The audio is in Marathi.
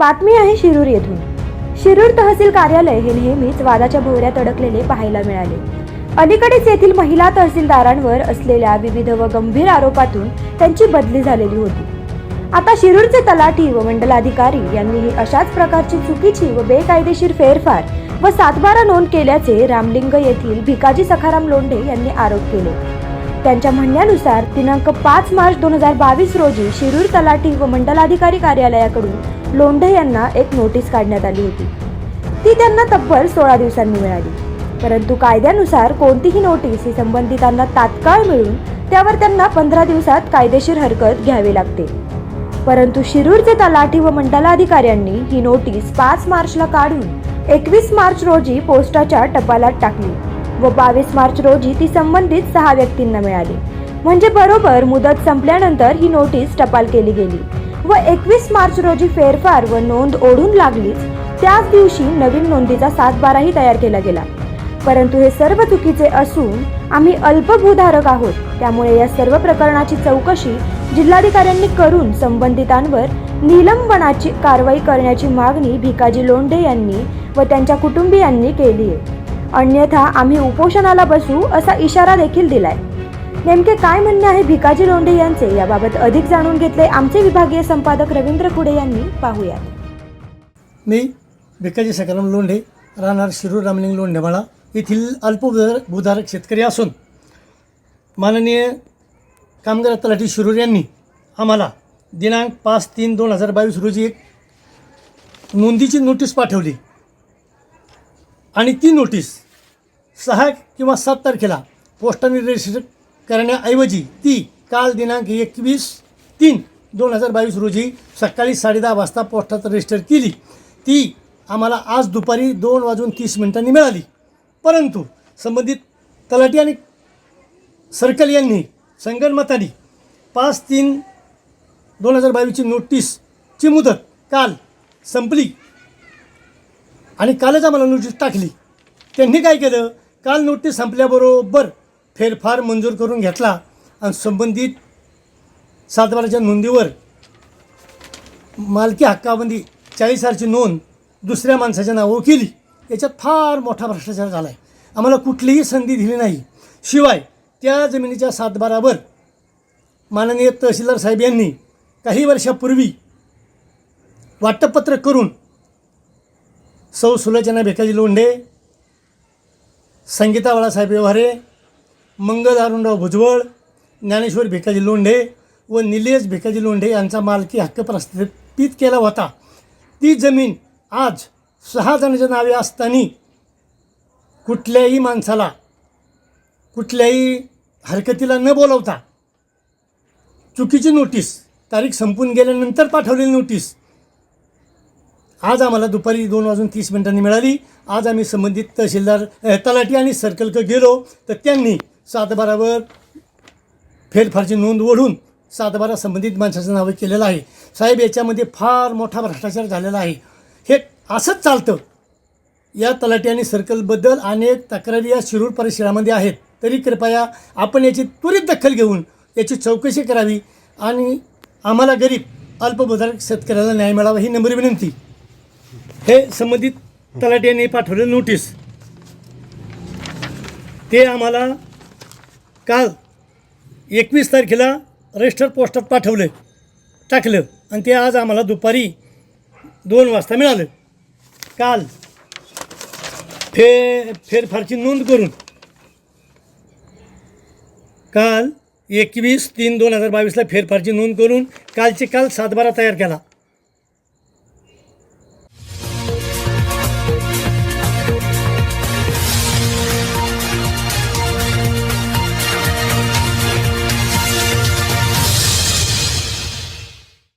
बातमी आहे शिरूर येथून. शिरूर तहसील कार्यालय हे नेहमीच वादाच्या भोवऱ्यात अडकलेले पाहायला मिळाले. अलीकडेच येथील महिला तहसीलदारांवर असलेल्या विविध व गंभीर आरोपातून त्यांची बदली झालेली होती. आता शिरूरचे तलाठी व मंडलाधिकारी यांनीही अशाच प्रकारची चुकीची व बेकायदेशीर फेरफार व सातबारा नोंद केल्याचे रामलिंग येथील भिकाजी सखाराम लोंढे यांनी आरोप केले. त्यांच्या म्हणण्यानुसार दिनांक पाच मार्च दोन हजार बावीस रोजी शिरूर तलाठी व मंडलाधिकारी कार्यालयाकडून लोंढे यांना एक नोटीस काढण्यात आली होती. ती त्यांना तब्बल सोळा दिवसांनी मिळाली. परंतु कायद्यानुसार कोणतीही नोटीस ही संबंधितांना तात्काळ मिळून त्यावर त्यांना पंधरा दिवसात कायदेशीर हरकत घ्यावी लागते. परंतु शिरूरचे तलाठी व मंडलाधिकाऱ्यांनी ही नोटीस पाच मार्चला काढून एकवीस मार्च रोजी पोस्टाच्या टपालात टाकली व बावीस मार्च रोजी ती संबंधित सहा व्यक्तींना मिळाली. म्हणजे बरोबर मुदत संपल्यानंतर ही नोटीस टपाल केली गेली. व एकवीस मार्च रोजी फेरफार व नोंद ओढून लागलीच. त्याच दिवशी नवीन नोंदीचा सातबाराही तयार केला गेला. परंतु हे सर्व चुकीचे असून आम्ही अल्पभूधारक आहोत. त्यामुळे या सर्व प्रकरणाची चौकशी जिल्हाधिकाऱ्यांनी करून संबंधितांवर निलंबनाची कारवाई करण्याची मागणी भिकाजी लोंढे यांनी व त्यांच्या कुटुंबियांनी केली आहे अन्यथा आम्ही उपोषणाला बसू असा इशारा देखील दिलाय. नेमके काय म्हणणे आहे भिकाजी लोंढे यांचे याबाबत अधिक जाणून घेतले आमचे विभागीय संपादक रवींद्र कुडे यांनी. पाहूयात. मी भिकाजी सकाराम लोंढे राहणार शिरूर रामलिंग लोंढेमाळा येथील अल्पभूधार भूधारक शेतकरी असून माननीय कामगार तलाठी शिरूर यांनी आम्हाला दिनांक पाच तीन दोन हजार बावीस रोजी एक नोंदीची नोटीस पाठवली. आणि ती नोटीस सहा किंवा सात तारखेला पोस्टाने रजिस्टर करण्याऐवजी ती काल दिनांक एकवीस तीन दोन हजार बावीस रोजी सकाळी साडेदहा वाजता पोस्टात रजिस्टर केली. ती आम्हाला आज दुपारी दोन वाजून तीस मिनिटांनी मिळाली. परंतु संबंधित तलाठी आणि सर्कल यांनी संगणमताने पाच तीन दोन हजार बावीसची नोटीसची मुदत काल संपली आणि कालच आम्हाला नोटीस टाकली. त्यांनी काय केलं? काल नोटीस संपल्याबरोबर फेरफार मंजूर करून घेतला आणि संबंधित सातबाराच्या नोंदीवर मालकी हक्काबंदी चाळीस आरची नोंद दुसऱ्या माणसाच्या नावावर केली. याच्यात फार मोठा भ्रष्टाचार झाला आहे आम्हाला कुठलीही संधी दिली नाही. शिवाय त्या जमिनीच्या सातबारावर माननीय तहसीलदार साहेब यांनी काही वर्षापूर्वी वाटपत्र करून सौ सुलोचना भेकाजी लोंढे संगीता बाळासाहेब व्यवहारे मंगल अरुणराव भुजबळ ज्ञानेश्वर भिकाजी लोंढे व निलेश भिकाजी लोंढे यांचा मालकी हक्क प्रस्थापित केला होता. ती जमीन आज सहा जणांच्या नावे असताना कुठल्याही माणसाला कुठल्याही हरकतीला न बोलवता चुकीची नोटीस तारीख संपून गेल्यानंतर पाठवलेली नोटीस आज आम्हाला दुपारी दोन वाजून तीस मिनिटांनी मिळाली. आज आम्ही संबंधित तहसीलदार तलाठी आणि सर्कलकडे गेलो. तर त्यांनी सातबारावर फेरफारची नोंद ओढून सातबारा संबंधित माणसाचं नावं केलेलं आहे. साहेब याच्यामध्ये फार मोठा भ्रष्टाचार झालेला आहे. हे असंच चालतं. या तलाठी आणि सर्कलबद्दल अनेक तक्रारी या शिरूर परिसरामध्ये आहेत. तरी कृपया आपण याची त्वरित दखल घेऊन याची चौकशी करावी आणि आम्हाला गरीब अल्पभूधारक शेतकऱ्याला न्याय मिळावा ही नम्र विनंती. हे संबंधित तलाठी यांनी पाठवलेलं नोटीस ते आम्हाला काल एकवीस तारखेला रजिस्टर पोस्टात पाठवलं टाकलं. आणि ते आज आम्हाला दुपारी दोन वाजता मिळालं. काल फे फेरफारची नोंद करून काल एकवीस तीन दोन हजार बावीसला फेरफारची नोंद करून कालचे काल सातबारा तयार केला.